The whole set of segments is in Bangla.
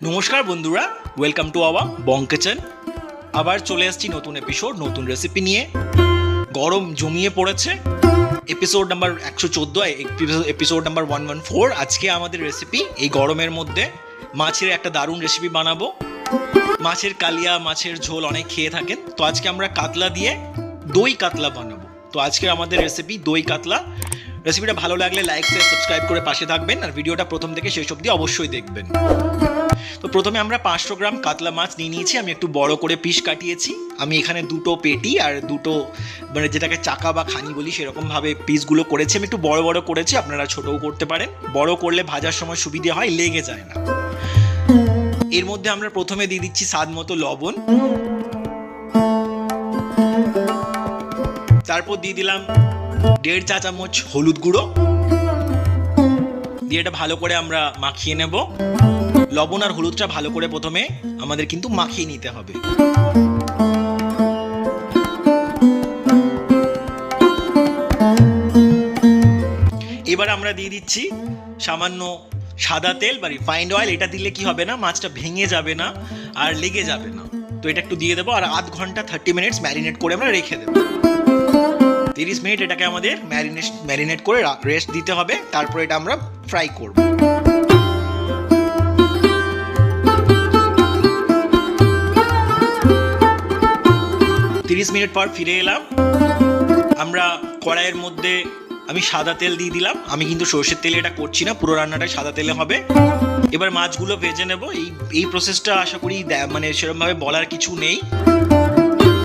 নমস্কার বন্ধুরা ওয়েলকাম টু আওয়া বং কিচেন আবার চলে আসছি নতুন এপিসোড নতুন রেসিপি নিয়ে। গরম জমিয়ে পড়েছে। এপিসোড নাম্বার একশো চোদ্দ episode number one one four আজকে আমাদের রেসিপি এই গরমের মধ্যে মাছের একটা দারুণ রেসিপি বানাবো। মাছের কালিয়া, মাছের ঝোল অনেক খেয়ে থাকেন। তো আজকে আমরা কাতলা দিয়ে দই কাতলা বানাবো। তো আজকে আমাদের রেসিপি দই কাতলা। রেসিপিটা ভালো লাগলে লাইক শেয়ার সাবস্ক্রাইব করে পাশে থাকবেন। আর ভিডিওটা প্রথম থেকে শেষ অবধি অবশ্যই দেখবেন। তো প্রথমে আমরা পাঁচশো গ্রাম কাতলা মাছ নিয়ে নিয়েছি, আমি একটু বড় করে পিস কাটিয়েছি। আমি এখানে দুটো পেটি আর দুটো মানে যেটাকে চাকা বা খানি বলি সেরকমভাবে পিসগুলো করেছি। আমি একটু বড় বড় করেছি, আপনারা ছোটও করতে পারেন। বড় করলে ভাজার সময় সুবিধে হয়, লেগে যায় না। এর মধ্যে আমরা প্রথমে দিয়ে দিচ্ছি স্বাদ মতো লবণ। তারপর দিয়ে দিলাম দেড় চা চামচ হলুদ গুঁড়ো। দিয়ে এটা ভালো করে আমরা মাখিয়ে নেব। লবণ আর হলুদটা ভালো করে প্রথমে আমাদের কিন্তু মাখিয়ে নিতে হবে। এবার আমরা দিয়ে দিচ্ছি সামান্য সাদা তেল, বা রিফাইন্ড অয়েল এটা দিলে কি হবে না, মাছটা ভেঙে যাবে না আর লেগে যাবে না। তো এটা একটু দিয়ে দেবো, আর আধ ঘণ্টা থার্টি মিনিটস ম্যারিনেট করে আমরা রেখে দেবো। তিরিশ মিনিট এটাকে আমাদের ম্যারিনেট ম্যারিনেট করে রেস্ট দিতে হবে, তারপর এটা আমরা ফ্রাই করব। তিরিশ মিনিট পর ফিরে এলাম। আমরা কড়াইয়ের মধ্যে আমি সাদা তেল দিয়ে দিলাম। আমি কিন্তু সর্ষের তেলে এটা করছি না, পুরো রান্নাটা সাদা তেলে হবে। এবার মাছগুলো ভেজে নেব। এই এই প্রসেসটা আশা করি মানে সেরকমভাবে বলার কিছু নেই।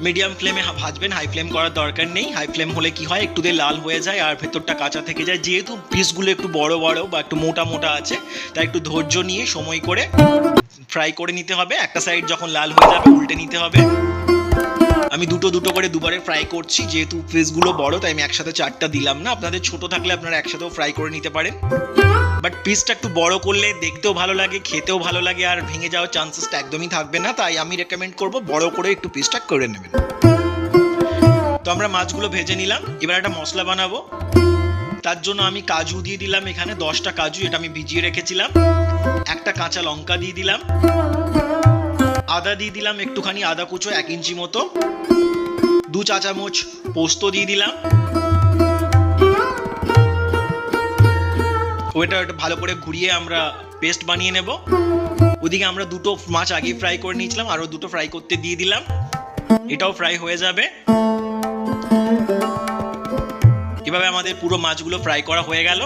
মিডিয়াম ফ্লেমে ভাজবেন হাই ফ্লেম করার দরকার নেই। হাই ফ্লেম হলে কি হয়, একটু দিয়ে লাল হয়ে যায় আর ভেতরটা কাঁচা থেকে যায়। যেহেতু পিসগুলো একটু বড় বড় বা একটু মোটা মোটা আছে, তাই একটু ধৈর্য নিয়ে সময় করে ফ্রাই করে নিতে হবে। একটা সাইড যখন লাল হয়ে যাবে, উল্টে নিতে হবে। আমি দুটো দুটো করে দুবারে ফ্রাই করছি, যেহেতু পিসগুলো বড়, তাই আমি একসাথে চারটা দিলাম না। আপনাদের ছোট থাকলে আপনারা একসাথেও ফ্রাই করে নিতে পারেন। বাট পিসটা একটু বড় করলে দেখতেও ভালো লাগে, খেতেও ভালো লাগে, আর ভেঙে যাওয়ার চান্সেসটা একদমই থাকবে না। তাই আমি রেকমেন্ড করব বড় করে একটু পিসটা করে নেবেন। তো আমরা মাছগুলো ভেজে নিলাম। এবার একটা মশলা বানাবো। তার জন্য আমি কাজু দিয়ে দিলাম এখানে দশটা কাজু, এটা আমি ভিজিয়ে রেখেছিলাম। একটা কাঁচা লঙ্কা দিয়ে দিলাম। আদা দিয়ে দিলাম, একটুখানি আদা কুচো, এক ইঞ্চি মতো। দু চা চামচ পোস্ত দিয়ে দিলাম। ওইটা ভালো করে ঘুরিয়ে আমরা পেস্ট বানিয়ে নেব। ওদিকে আমরা দুটো মাছ আগে ফ্রাই করে নিয়েছিলাম, আরও দুটো ফ্রাই করতে দিয়ে দিলাম। এটাও ফ্রাই হয়ে যাবে। এভাবে আমাদের পুরো মাছগুলো ফ্রাই করা হয়ে গেল।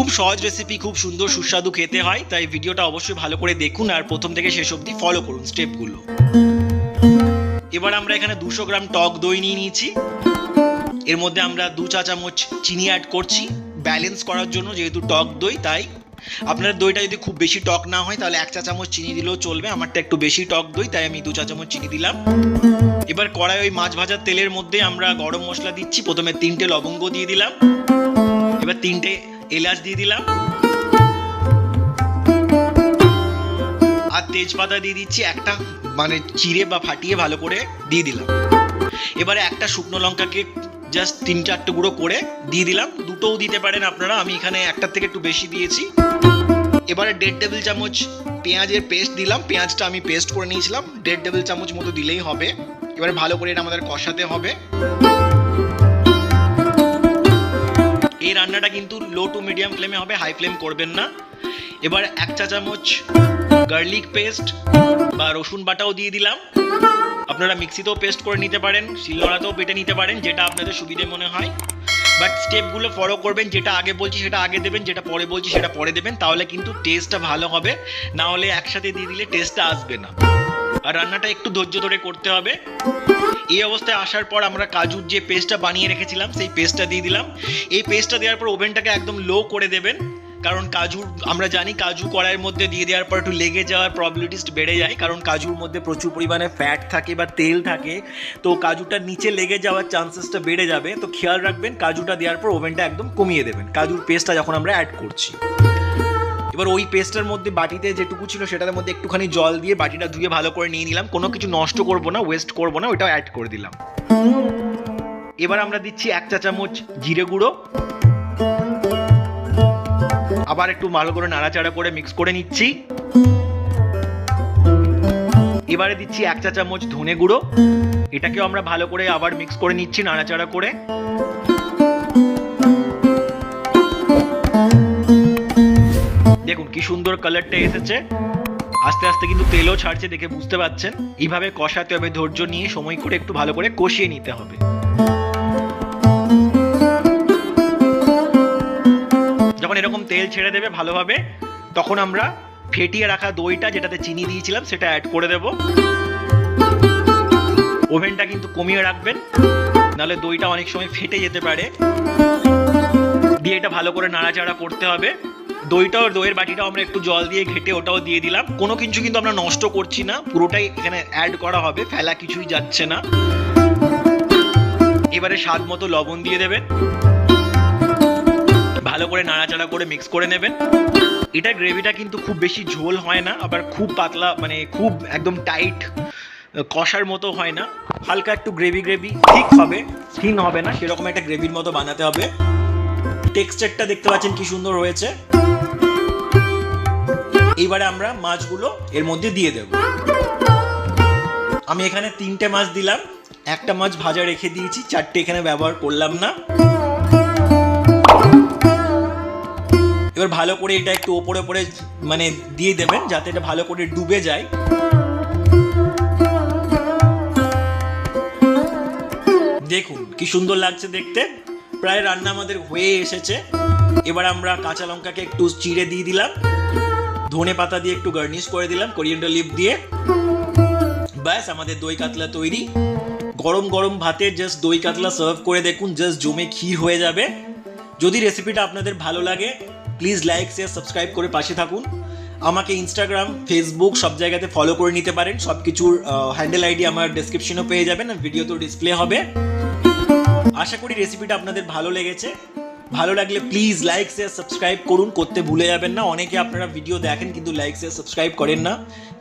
খুব সহজ রেসিপি খুব সুন্দর, সুস্বাদু খেতে হয়, তাই ভিডিওটা অবশ্যই ভালো করে দেখুন আর প্রথম থেকে শেষ অবধি ফলো করুন স্টেপগুলো এবার আমরা এখানে দুশো গ্রাম টক দই নিয়ে নিয়েছি। এর মধ্যে আমরা দু চা চামচ চিনি অ্যাড করছি। ব্যালেন্স করার জন্য যেহেতু টক দই, তাই আপনার দইটা যদি খুব বেশি টক না হয়, তাহলে এক চা চামচ চিনি দিলেও চলবে। আমারটা একটু বেশি টক দই, তাই আমি দু চা চামচ চিনি দিলাম। এবার কড়াই ওই মাছ ভাজার তেলের মধ্যে আমরা গরম মশলা দিচ্ছি। প্রথমে তিনটে লবঙ্গ দিয়ে দিলাম। এবার তিনটে এলাচ দিয়ে দিলাম। আর তেজপাতা দিয়ে দিচ্ছি একটা মানে চিড়ে বা ফাটিয়ে ভালো করে দিয়ে দিলাম। এবারে একটা শুকনো লঙ্কাকে জাস্ট তিন চারটে গুঁড়ো করে দিয়ে দিলাম। দুটোও দিতে পারেন আপনারা, আমি এখানে একটার থেকে একটু বেশি দিয়েছি। এবারে দেড় টেবিল চামচ পেঁয়াজের পেস্ট দিলাম। পেঁয়াজটা আমি পেস্ট করে নিয়েছিলাম। দেড় টেবিল চামচ মতো দিলেই হবে। এবারে ভালো করে এটা আমাদের কষাতে হবে। এই রান্নাটা কিন্তু লো টু মিডিয়াম ফ্লেমে হবে হাই ফ্লেম করবেন না। এবার এক চা চামচ গার্লিক পেস্ট বা রসুন বাটাও দিয়ে দিলাম। আপনারা মিক্সিতেও পেস্ট করে নিতে পারেন, শিলনোড়াতেও বেটে নিতে পারেন, যেটা আপনাদের সুবিধে মনে হয়। বাট স্টেপগুলো ফলো করবেন, যেটা আগে বলছি সেটা আগে দেবেন, যেটা পরে বলছি সেটা পরে দেবেন, তাহলে কিন্তু টেস্টটা ভালো হবে। না হলে একসাথে দিয়ে দিলে টেস্টটা আসবে না। আর রান্নাটা একটু ধৈর্য ধরে করতে হবে। এই অবস্থায় আসার পর আমরা কাজুর যে পেস্টটা বানিয়ে রেখেছিলাম, সেই পেস্টটা দিয়ে দিলাম। এই পেস্টটা দেওয়ার পর ওভেনটাকে একদম লো করে দেবেন। কারণ কাজুর, আমরা জানি কাজু কড়াইয়ের মধ্যে দিয়ে দেওয়ার পর একটু লেগে যাওয়ার প্রবলিটিস বেড়ে যায়। কারণ কাজুর মধ্যে প্রচুর পরিমাণে ফ্যাট থাকে বা তেল থাকে। তো কাজুটা নিচে লেগে যাওয়ার চান্সেসটা বেড়ে যাবে। তো খেয়াল রাখবেন, কাজুটা দেওয়ার পর ওভেনটা একদম কমিয়ে দেবেন। কাজুর পেস্টটা যখন আমরা অ্যাড করছি। এবার ওই পেস্টের মধ্যে বাটিতে যেটুকু ছিল সেটার মধ্যে একটুখানি জল দিয়ে বাটিটা ধুয়ে ভালো করে নিয়ে নিলাম। কোনো কিছু নষ্ট করব না ওয়েস্ট করব না, ওইটাও অ্যাড করে দিলাম। এবার আমরা দিচ্ছি এক চা চামচ জিরে গুঁড়ো। আবার একটু ভালো করে নাড়াচাড়া করে মিক্স করে নিচ্ছি। এবারে দিচ্ছি এক চা চামচ ধনে গুঁড়ো। এটাকেও আমরা ভালো করে আবার মিক্স করে নিচ্ছি নাড়াচাড়া করে। দেখুন কি সুন্দর কালারটা এসেছে। আস্তে আস্তে কিন্তু তেলও ছাড়ছে দেখে বুঝতে পাচ্ছেন। এইভাবে কষাতে হবে, ধৈর্য নিয়ে সময় করে একটু ভালো করে কষিয়ে নিতে হবে। যখন এরকম তেল ছেড়ে দেবে ভালোভাবে, তখন আমরা ফেটিয়ে রাখা দইটা যেটাতে চিনি দিয়েছিলাম সেটা অ্যাড করে দেব। ওভেনটা কিন্তু কমিয়ে রাখবেন, নাহলে দইটা অনেক সময় ফেটে যেতে পারে। দিয়ে এটা ভালো করে নাড়াচাড়া করতে হবে। দইটাও, দইয়ের বাটিটাও আমরা একটু জল দিয়ে ঘেটে ওটাও দিয়ে দিলাম। কোনো কিছু কিন্তু আমরা নষ্ট করছি না, পুরোটাই এখানে অ্যাড করা হবে, ফেলা কিছুই যাচ্ছে না। এবারে স্বাদ মতো লবণ দিয়ে দেবেন। ভালো করে নাড়াচাড়া করে মিক্স করে নেবেন। এটা গ্রেভিটা কিন্তু খুব বেশি ঝোল হয় না, আবার খুব পাতলা মানে খুব একদম টাইট কষার মতো হয় না। হালকা একটু গ্রেভি গ্রেভি ঠিক হবে থিন হবে না, সেরকম একটা গ্রেভির মতো বানাতে হবে। টেক্সচারটা দেখতে পাচ্ছেন কি সুন্দর হয়েছে এইবারে আমরা মাছগুলো এর মধ্যে দিয়ে দেব। আমি এখানে তিনটে মাছ দিলাম। একটা মাছ ভাজা রেখে দিয়েছি, চারটে এখানে ব্যবহার করলাম না। এবার ভালো করে এটা একটু ওপরে ওপরে মানে দিয়ে দেবেন, যাতে এটা ভালো করে ডুবে যায়। দেখুন, কি সুন্দর লাগছে দেখতে। প্রায় রান্না আমাদের হয়ে এসেছে। এবার আমরা কাঁচা লঙ্কাকে একটু চিড়ে দিয়ে দিলাম। ধনে পাতা দিয়ে একটু গার্নিশ করে দিলাম কোরিয়েন্ডার লিপ দিয়ে। ব্যাস, আমাদের দই কাতলা তৈরি। গরম গরম ভাতে জাস্ট দই কাতলা সার্ভ করে দেখুন জাস্ট জমে ক্ষীর হয়ে যাবে। যদি রেসিপিটা আপনাদের ভালো লাগে প্লিজ লাইক শেয়ার সাবস্ক্রাইব করে পাশে থাকুন। আমাকে ইনস্টাগ্রাম ফেসবুক সব জায়গাতে ফলো করে নিতে পারেন। সব কিছুর হ্যান্ডেল আইডি আমার ডেসক্রিপশনেও পেয়ে যাবেন আর ভিডিও তো ডিসপ্লে হবে। আশা করি রেসিপিটা আপনাদের ভালো লেগেছে। ভালো লাগলে প্লিজ লাইক শেয়ার সাবস্ক্রাইব করুন, করতে ভুলে যাবেন না। অনেকে আপনারা ভিডিও দেখেন কিন্তু লাইক শেয়ার সাবস্ক্রাইব করেন না।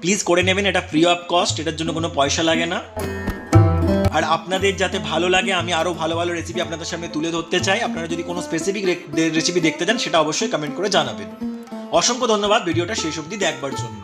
প্লিজ করে নেবেন, এটা ফ্রি অফ কস্ট এটার জন্য কোনো পয়সা লাগে না। আর আপনাদের যাতে ভালো লাগে, আমি আরও ভালো ভালো রেসিপি আপনাদের সামনে তুলে ধরতে চাই। আপনারা যদি কোনো স্পেসিফিক রেসিপি দেখতে চান, সেটা অবশ্যই কমেন্ট করে জানাবেন। অসংখ্য ধন্যবাদ ভিডিওটা শেষ অবধি দেখবার জন্য।